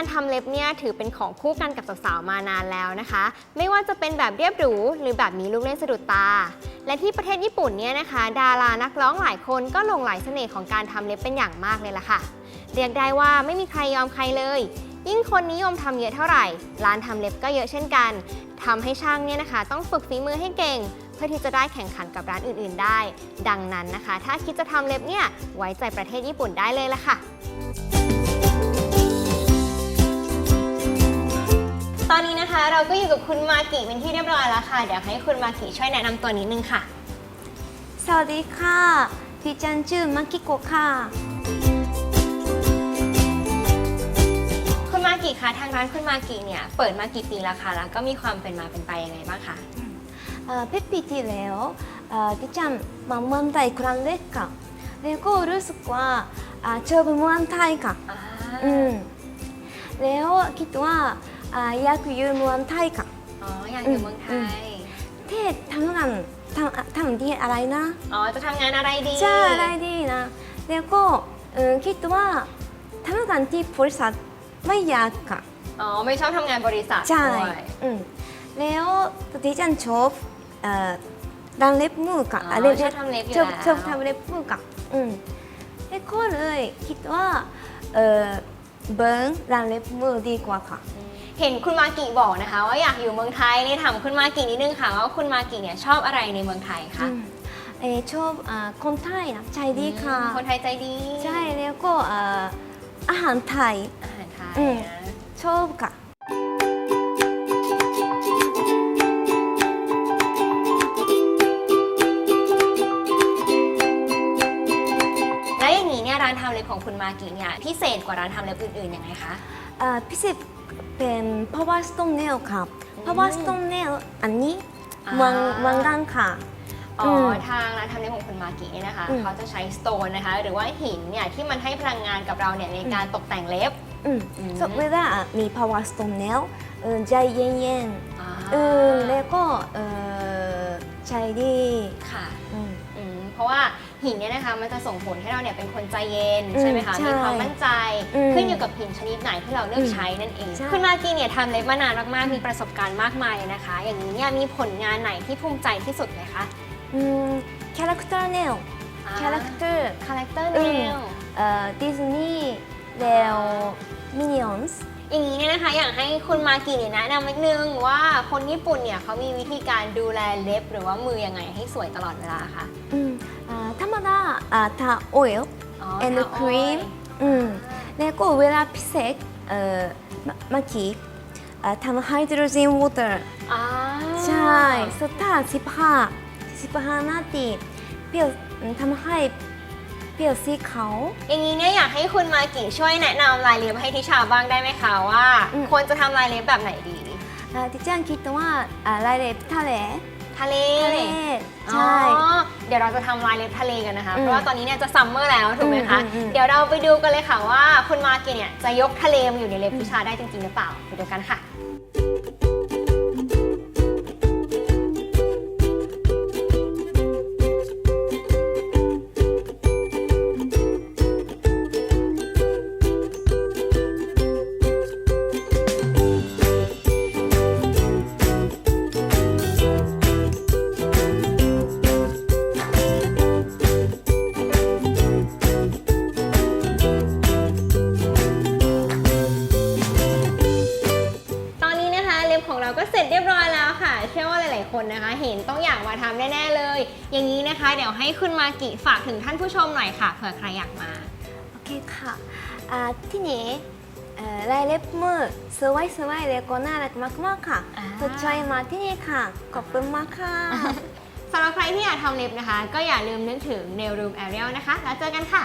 การทำเล็บเนี่ยถือเป็นของคู่กันกับสาวๆมานานแล้วนะคะ ไม่ว่าจะเป็นแบบเรียบหรูหรือแบบมีลูกเล่นสะดุดตา และที่ประเทศญี่ปุ่นเนี่ยนะคะ ดารานักร้องหลายคนก็หลงไหลเสน่ห์ของการทำเล็บเป็นอย่างมากเลยล่ะค่ะ เรียกได้ว่าไม่มีใครยอมใครเลย ยิ่งคนนิยมทำเยอะเท่าไหร่ ร้านทำเล็บก็เยอะเช่นกันทำให้ช่างเนี่ยนะคะ ต้องฝึกฝีมือให้เก่งเพื่อที่จะได้แข่งขันกับร้านอื่นๆได้ ดังนั้นนะคะ ถ้าคิดจะทำเล็บเนี่ย ไว้ใจประเทศญี่ปุ่นได้เลยล่ะค่ะ เราก็อยู่กับคุณมากิเป็นที่เรียบร้อยแล้วค่ะ เดี๋ยวให้คุณมากิช่วยแนะนำตัวนิดนึงค่ะ สวัสดีค่ะดิฉันชื่อมากิโกะค่ะ คุณมากิคะทางร้านคุณมากิเนี่ยเปิดมากี่ปีแล้วคะแล้วก็มีความเป็นมาเป็นไปยังไงบ้างคะเอ่อเป็นปีที่แล้วเอ่อดิฉันมาเมืองไทยครั้งแรกค่ะแล้วก็รู้สึกว่าอ่าชอบเมืองไทยค่ะอืมแล้วคิดว่า อ่าอยากอยู่เมืองไทยค่ะ อ๋ออยากอยู่เมืองไทยเทศทำงานทำอะทำดีอะไรนะ อ๋อจะทำงานอะไรดี ใช่อะไรดีนะ แล้วก็เออคิดว่าทำงานที่บริษัทไม่อยากค่ะ อ๋อไม่ชอบทำงานบริษัทใช่ด้วยอืมแล้วดิฉันชอบเอ่อดันเล็บมือค่ะอ๋อเล็บชอบทำเล็บอยู่ชอบแล้วชอบทำเล็บมือค่ะอืมแล้วก็เลยคิดว่าเออเบิ้งดันเล็บมือดีกว่าค่ะ เห็นคุณมากิบอกนะคะ ว่าอยากอยู่เมืองไทยนี่ถามคุณมากินิดนึงค่ะว่าคุณมากิเนี่ยชอบอะไรในเมืองไทยคะอืมเออชอบอ่าคนไทยนะใจดีค่ะอืมคนไทยใจดี ใช่แล้วก็เอ่ออาหารไทยอาหารไทยอืมนะชอบค่ะแล้วอย่างนี้เนี่ยร้านทำเล็บของคุณมากิเนี่ยพิเศษกว่าร้านทำเล็บอื่นๆยังไงคะอ่าพิเศษ เป็น power stone nail ค่ะ power stone nail อันนี้อ่าวางวางด้านค่ะ อ๋ออืมทางร้านทำเล็บของคุณมากิเนี่ยนะคะอืม เขาจะใช้สโตนนะคะ หรือว่าหินเนี่ยที่มันให้พลังงานกับเราเนี่ยในการตกแต่งเล็บ อืมอืม so เวลามี power stone nail เอ่อใจเย็นอ่าๆเออแล้วก็เอ่อใจดี หินเนี่ยนะคะมันจะส่งผลให้เราเนี่ยเป็นคนใจเย็นอืมใช่ไหมคะใช่มีความมั่นใจ อืมขึ้นอยู่กับหินชนิดไหนที่เราเลือกอืมใช้นั่นเอง ใช่ คุณมากีเนี่ยทำเล็บมานานมากๆมีประสบการณ์มากมายเลยนะคะ อย่างนี้เนี่ยมีผลงานไหนที่ภูมิใจที่สุดไหมคะอืม character nail character คาแรคเตอร์อืแนมวเอ่อดิสนีย์แล้ว minions อย่างนี้เนี่ยนะคะอยากให้คุณมากีเนี่ยแนะนำนิดนึงว่าคนญี่ปุ่นเนี่ยเขามีวิธีการดูแลเล็บหรือว่ามือยังไงให้สวยตลอดเวลาคะอืมอ่า ธรรมดาอ่าทา oil อ๋อ and ทาออยล์ cream อืมแล้วก็เวลาพิเศษเอ่อมามาคีอ่าทำไฮโดรเจนวอเตอร์ อ่าใช่สตาร์สิบห้าสิบห้านาทีเปรี้ยวอืมทำให้เปรี้ยวสีขาว อย่างนี้เนี่ยอยากให้คุณมากิช่วยแนะนำลายเล็บให้ทิชาบ้างได้ไหมคะว่า อืม ควรจะทำลายเล็บแบบไหนดีอ่าดิฉันคิดว่าอ่าลายเล็บทะเล ทะเลทะเลอ๋อใช่เดี๋ยวเราจะทำลายเล็บทะเลกันนะคะ อืมเพราะว่าตอนนี้เนี่ยจะซัมเมอร์แล้วถูกไหมคะ อืมอืมอืม เดี๋ยวเราไปดูกันเลยค่ะว่าคุณมากิเนี่ยจะยกทะเลมาอยู่ในเล็บทิชาได้จริงๆหรือเปล่าไปดูกันค่ะ นี้นะคะเล็บของเราก็เสร็จเรียบร้อยแล้วค่ะ เชื่อว่าหลาย ๆ คนนะคะ เห็นต้องอยากมาทำแน่ ๆ เลย อย่างนี้นะคะ เดี๋ยวให้คุณมากิฝากถึงท่านผู้ชมหน่อยค่ะเผื่อใครอยากมา โอเคค่ะอ่าที่นี้เอ่อลายเล็บมือสวยสวยๆแล้วก็น่ารักมากๆค่ะอ่าสนใจมาที่นี่ค่ะ ขอบคุณมากค่ะสำหรับใครที่อยากทำเล็บนะคะ ก็อย่าลืมนึกถึง Nail Room Ariel นะคะ แล้วเจอกันค่ะ